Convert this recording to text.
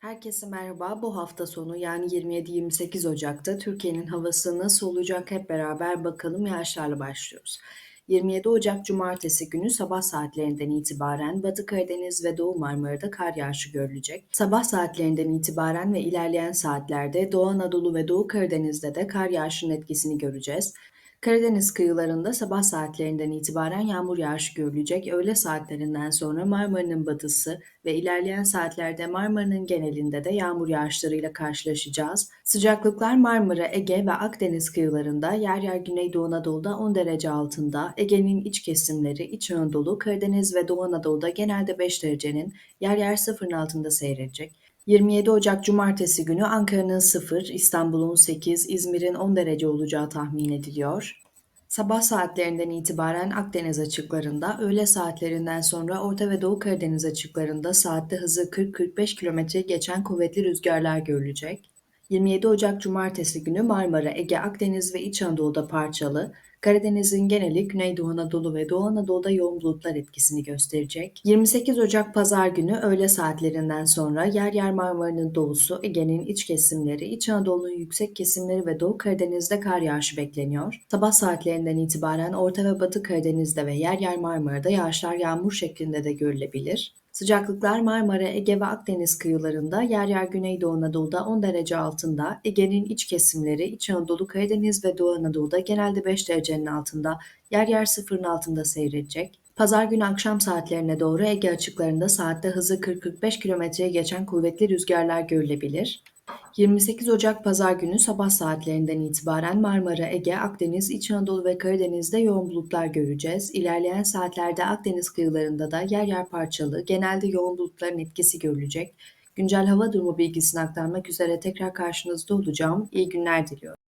Herkese merhaba. Bu hafta sonu yani 27-28 Ocak'ta Türkiye'nin havası nasıl olacak hep beraber bakalım yağışlarla başlıyoruz. 27 Ocak Cumartesi günü sabah saatlerinden itibaren Batı Karadeniz ve Doğu Marmara'da kar yağışı görülecek. Sabah saatlerinden itibaren ve ilerleyen saatlerde Doğu Anadolu ve Doğu Karadeniz'de de kar yağışının etkisini göreceğiz. Karadeniz kıyılarında sabah saatlerinden itibaren yağmur yağışı görülecek. Öğle saatlerinden sonra Marmara'nın batısı ve ilerleyen saatlerde Marmara'nın genelinde de yağmur yağışlarıyla karşılaşacağız. Sıcaklıklar Marmara, Ege ve Akdeniz kıyılarında yer yer Güneydoğu Anadolu'da 10 derece altında, Ege'nin iç kesimleri, İç Anadolu, Karadeniz ve Doğu Anadolu'da genelde 5 derecenin yer yer sıfırın altında seyredecek. 27 Ocak Cumartesi günü Ankara'nın 0, İstanbul'un 8, İzmir'in 10 derece olacağı tahmin ediliyor. Sabah saatlerinden itibaren Akdeniz açıklarında, öğle saatlerinden sonra Orta ve Doğu Karadeniz açıklarında saatte hızı 40-45 km geçen kuvvetli rüzgarlar görülecek. 27 Ocak Cumartesi günü Marmara, Ege, Akdeniz ve İç Anadolu'da parçalı, Karadeniz'in geneli Güneydoğu Anadolu ve Doğu Anadolu'da yoğun bulutlar etkisini gösterecek. 28 Ocak Pazar günü öğle saatlerinden sonra yer yer Marmara'nın doğusu, Ege'nin iç kesimleri, İç Anadolu'nun yüksek kesimleri ve Doğu Karadeniz'de kar yağışı bekleniyor. Sabah saatlerinden itibaren Orta ve Batı Karadeniz'de ve yer yer Marmara'da yağışlar yağmur şeklinde de görülebilir. Sıcaklıklar Marmara, Ege ve Akdeniz kıyılarında yer yer Güneydoğu Anadolu'da 10 derece altında, Ege'nin iç kesimleri, İç Anadolu, Karadeniz ve Doğu Anadolu'da genelde 5 derecenin altında, yer yer sıfırın altında seyredecek. Pazar günü akşam saatlerine doğru Ege açıklarında saatte hızı 40-45 kilometreye geçen kuvvetli rüzgarlar görülebilir. 28 Ocak Pazar günü sabah saatlerinden itibaren Marmara, Ege, Akdeniz, İç Anadolu ve Karadeniz'de yoğun bulutlar göreceğiz. İlerleyen saatlerde Akdeniz kıyılarında da yer yer parçalı, genelde yoğun bulutların etkisi görülecek. Güncel hava durumu bilgisini aktarmak üzere tekrar karşınızda olacağım. İyi günler diliyorum.